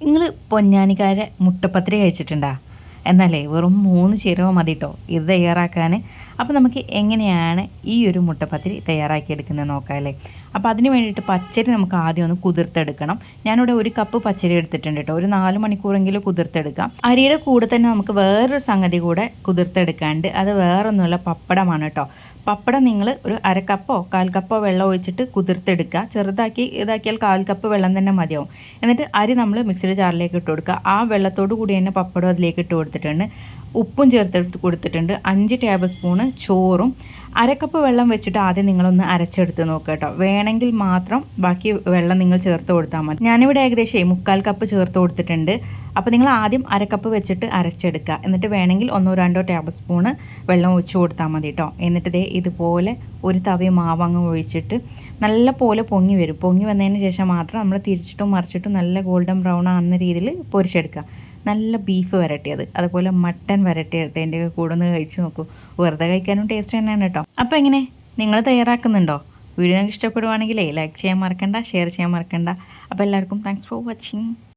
നിങ്ങൾ പൊന്നാനിക്കാരെ മുട്ടപ്പത്തിരി കഴിച്ചിട്ടുണ്ടാ? എന്നാലേ വെറും മൂന്ന് ചേരുവ മതി കേട്ടോ ഇത് തയ്യാറാക്കാൻ അപ്പോൾ നമുക്ക് എങ്ങനെയാണ് ഈ ഒരു മുട്ടപ്പത്തിരി തയ്യാറാക്കിയെടുക്കുന്നത് നോക്കാം അല്ലേ അപ്പോൾ അതിന് വേണ്ടിയിട്ട് പച്ചരി നമുക്ക് ആദ്യം ഒന്ന് കുതിർത്തെടുക്കണം. ഞാനിവിടെ ഒരു കപ്പ് പച്ചരി എടുത്തിട്ടുണ്ട് കേട്ടോ. ഒരു നാല് മണിക്കൂറെങ്കിലും കുതിർത്തെടുക്കാം. അരിയുടെ കൂടെ തന്നെ നമുക്ക് വേറൊരു സംഗതി കൂടെ കുതിർത്തെടുക്കാണ്ട് അത് വേറൊന്നുമല്ല പപ്പടമാണ് കേട്ടോ. പപ്പടം നിങ്ങൾ ഒരു അരക്കപ്പോ കാൽ കപ്പോ വെള്ളം ഒഴിച്ചിട്ട് കുതിർത്തെടുക്കുക. ചെറുതാക്കി ഇതാക്കിയാൽ കാൽ കപ്പ് വെള്ളം തന്നെ മതിയാവും. എന്നിട്ട് അരി നമ്മൾ മിക്സിയുടെ ജാറിലേക്ക് ഇട്ട് കൊടുക്കുക. ആ വെള്ളത്തോടു കൂടി തന്നെ പപ്പടം അതിലേക്ക് ഇട്ട് കൊടുത്തിട്ടുണ്ട് ഉപ്പും ചേർത്തിട്ട് കൊടുത്തിട്ടുണ്ട്. അഞ്ച് ടേബിൾ സ്പൂണ് ചോറും. അരക്കപ്പ് വെള്ളം വെച്ചിട്ട് ആദ്യം നിങ്ങളൊന്ന് അരച്ചെടുത്ത് നോക്കുക കേട്ടോ. വേണമെങ്കിൽ മാത്രം ബാക്കി വെള്ളം നിങ്ങൾ ചേർത്ത് കൊടുത്താൽ മതി. ഞാനിവിടെ ഏകദേശം മുക്കാൽ കപ്പ് ചേർത്ത് കൊടുത്തിട്ടുണ്ട്. അപ്പോൾ നിങ്ങൾ ആദ്യം അരക്കപ്പ് വെച്ചിട്ട് അരച്ചെടുക്കുക. എന്നിട്ട് വേണമെങ്കിൽ ഒന്നോ രണ്ടോ ടേബിൾ സ്പൂണ് വെള്ളം ഒഴിച്ച് കൊടുത്താൽ മതി കേട്ടോ. എന്നിട്ട് ദേ ഇതുപോലെ ഒരു തവി മാവങ്ങ് ഒഴിച്ചിട്ട് നല്ല പോലെ പൊങ്ങി വരും. പൊങ്ങി വന്നതിന് ശേഷം മാത്രം നമ്മൾ തിരിച്ചിട്ടും മറിച്ചിട്ടും നല്ല ഗോൾഡൻ ബ്രൗൺ ആകുന്ന രീതിയിൽ പൊരിച്ചെടുക്കുക. നല്ല ബീഫ് വരട്ടിയത്. അതുപോലെ മട്ടൻ വരട്ടിയെടുത്തതിന്റെ കൂടെ ഒന്ന് കഴിച്ച് നോക്കൂ. വെറുതെ കഴിക്കാനും ടേസ്റ്റ് തന്നെയാണ് കേട്ടോ അപ്പോൾ എങ്ങനെ? നിങ്ങൾ തയ്യാറാക്കുന്നുണ്ടോ? വീഡിയോ നിങ്ങൾക്ക് ഇഷ്ടപ്പെടുവാണെങ്കിൽ ലൈക്ക് ചെയ്യാൻ മറക്കണ്ട ഷെയർ ചെയ്യാൻ മറക്കണ്ട. അപ്പോൾ എല്ലാവർക്കും താങ്ക്സ് ഫോർ വാച്ചിങ്